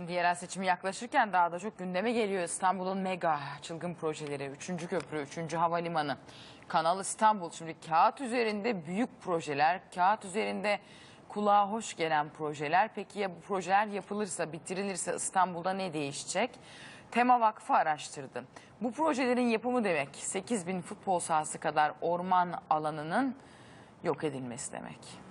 Şimdi yerel seçimi yaklaşırken daha da çok gündeme geliyor İstanbul'un mega çılgın projeleri. Üçüncü köprü, üçüncü havalimanı, Kanal İstanbul. Şimdi kağıt üzerinde büyük projeler, kağıt üzerinde kulağa hoş gelen projeler. Peki ya bu projeler yapılırsa, bitirilirse İstanbul'da ne değişecek? Tema Vakfı araştırdı. Bu projelerin yapımı demek 8 bin futbol sahası kadar orman alanının yok edilmesi demek.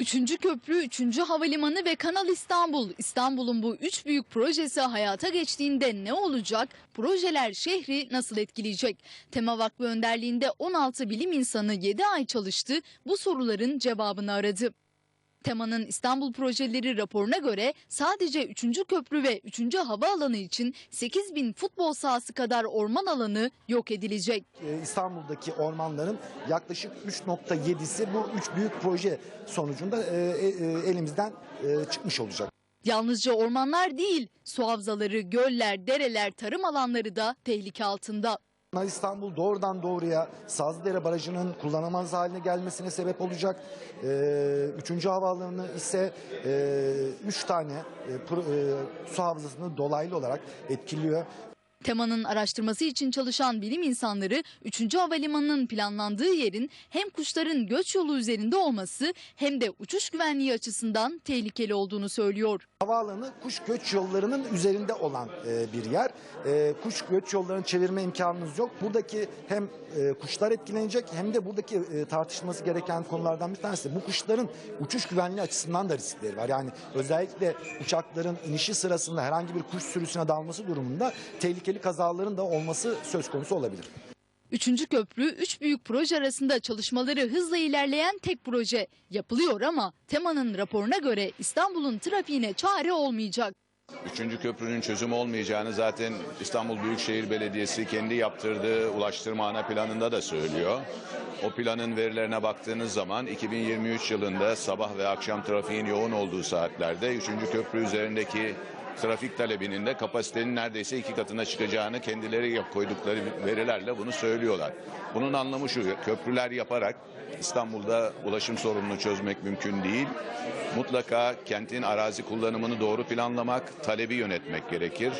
Üçüncü köprü, üçüncü havalimanı ve Kanal İstanbul. İstanbul'un bu üç büyük projesi hayata geçtiğinde ne olacak? Projeler şehri nasıl etkileyecek? Tema Vakfı önderliğinde 16 bilim insanı 7 ay çalıştı. Bu soruların cevabını aradı. Tema'nın İstanbul projeleri raporuna göre sadece 3. köprü ve 3. havaalanı için 8 bin futbol sahası kadar orman alanı yok edilecek. Ee, İstanbul'daki ormanların yaklaşık 3.7'si bu üç büyük proje sonucunda e, e, e, elimizden çıkmış olacak. Yalnızca ormanlar değil, su havzaları, göller, dereler, tarım alanları da tehlike altında. İstanbul doğrudan doğruya Sazlıdere Barajı'nın kullanılmaz haline gelmesine sebep olacak. Ee, üçüncü havaalanı ise e, üç tane e, pro- e, su havzasını dolaylı olarak etkiliyor. Tema'nın araştırması için çalışan bilim insanları 3. havalimanının planlandığı yerin hem kuşların göç yolu üzerinde olması hem de uçuş güvenliği açısından tehlikeli olduğunu söylüyor. Havaalanı kuş göç yollarının üzerinde olan e, bir yer. E, kuş göç yollarını çevirme imkanınız yok. Buradaki hem e, kuşlar etkilenecek hem de buradaki tartışılması gereken konulardan bir tanesi. Bu kuşların uçuş güvenliği açısından da riskleri var. Yani özellikle uçakların inişi sırasında herhangi bir kuş sürüsüne dalması durumunda tehlikeli kazaların da olması söz konusu olabilir. Üçüncü köprü, üç büyük proje arasında çalışmaları hızla ilerleyen tek proje. Yapılıyor ama Tema'nın raporuna göre İstanbul'un trafiğine çare olmayacak. Üçüncü köprünün çözüm olmayacağını zaten İstanbul Büyükşehir Belediyesi kendi yaptırdığı ulaştırma ana planında da söylüyor. O planın verilerine baktığınız zaman 2023 yılında sabah ve akşam trafiğin yoğun olduğu saatlerde üçüncü köprü üzerindeki trafik talebinin de kapasitenin neredeyse iki katına çıkacağını kendileri koydukları verilerle bunu söylüyorlar. Bunun anlamı şu köprüler yaparak İstanbul'da ulaşım sorununu çözmek mümkün değil. Mutlaka kentin arazi kullanımını doğru planlamak, talebi yönetmek gerekir.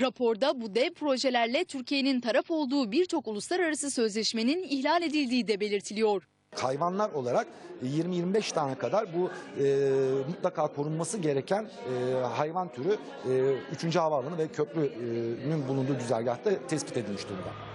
Raporda bu dev projelerle Türkiye'nin taraf olduğu birçok uluslararası sözleşmenin ihlal edildiği de belirtiliyor. Hayvanlar olarak 20-25 tane kadar bu e, mutlaka korunması gereken e, hayvan türü e, 3. havaalanı ve köprünün bulunduğu güzergahta tespit edilmiş durumda.